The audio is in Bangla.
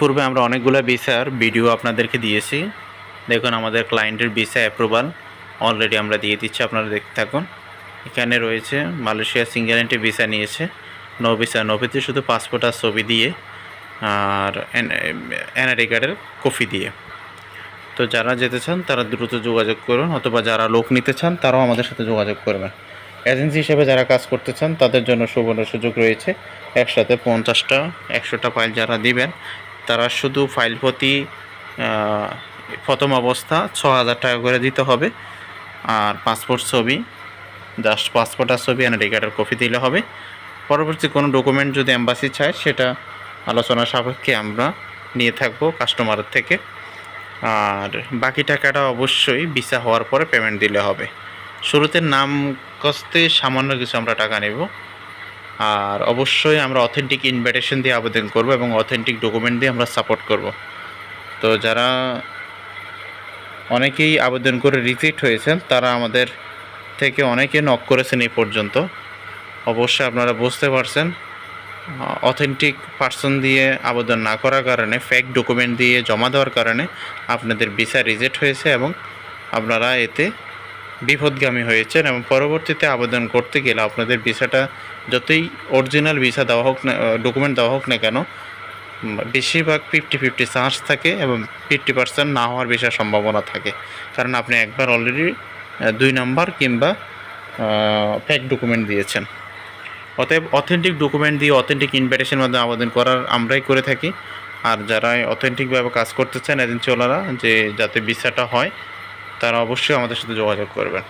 পূর্বে আমরা অনেকগুলো ভিসার ভিডিও আপনাদেরকে দিয়েছি। দেখুন, আমাদের ক্লায়েন্টের ভিসা অ্যাপ্রুভাল অলরেডি আমরা দিয়ে দিচ্ছি, আপনারা দেখতে থাকুন। এখানে রয়েছে, মালয়েশিয়া সিঙ্গেল এন্ট্রি ভিসা নিয়েছে। নো ভিসা নো ভিসা শুধু পাসপোর্ট আর ছবি দিয়ে আর এনআরআই কার্ডের কপি দিয়ে। তো যারা যেতে চান, তারা দ্রুত যোগাযোগ করুন, অথবা যারা লোক নিতে চান, তারাও আমাদের সাথে যোগাযোগ করবেন। এজেন্সি হিসেবে যারা কাজ করতে চান, তাদের জন্য সুবর্ণ সুযোগ রয়েছে। একসাথে পঞ্চাশটা, একশোটা ফাইল যারা দিবেন তারা শুধু ফাইল প্রতি প্রথম অবস্থা ছ হাজার টাকা করে দিতে হবে আর পাসপোর্ট ছবি, জাস্ট পাসপোর্ট আর ছবি এনআইডি কার্ডের কপি দিলে হবে। পরবর্তী কোনো ডকুমেন্ট যদি এম্বাসি চায়, সেটা আলোচনা সাপেক্ষে আমরা নিয়ে থাকব কাস্টমারের থেকে। আর বাকি টাকাটা অবশ্যই ভিসা হওয়ার পরে পেমেন্ট দিলে হবে। শুরুতে নাম কস্তে সামান্য কিছু আমরা টাকা নেব। আর অবশ্যই আমরা অথেন্টিক ইনভাইটেশন দিয়ে আবেদন করব এবং অথেন্টিক ডকুমেন্ট দিয়ে আমরা সাপোর্ট করব। তো যারা অনেকেই আবেদন করে রিজেক্ট হয়েছেন, তারা আমাদের থেকে অনেকে নক করেছেন এই পর্যন্ত। অবশ্যই আপনারা বুঝতে পারছেন অথেন্টিক পার্সন দিয়ে আবেদন না করার কারণে ফেক ডকুমেন্ট দিয়ে জমা দেওয়ার কারণে আপনাদের ভিসা রিজেক্ট হয়েছে এবং আপনারা এতে বিপদগামী হয়েছেন এবং পরবর্তীতে আবেদন করতে গেলে আপনাদের ভিসাটা যতই অরিজিনাল ভিসা দেওয়া হোক না ডকুমেন্ট দেওয়া হোক না কেন বেশিরভাগ ফিফটি ফিফটি চান্স থাকে এবং ফিফটি পার্সেন্ট না হওয়ার বেশি সম্ভাবনা থাকে। কারণ আপনি একবার অলরেডি দুই নাম্বার কিংবা ফেক ডকুমেন্ট দিয়েছেন। অতএব অথেন্টিক ডকুমেন্ট দিয়ে অথেন্টিক ইনভাইটেশন মাধ্যমে আবেদন করার আমরাই করে থাকি। আর যারা অথেন্টিকভাবে কাজ করতে চান এজেন্সিওয়ালারা যে যাতে ভিসাটা হয়, তারা অবশ্যই আমাদের সাথে যোগাযোগ করবেন।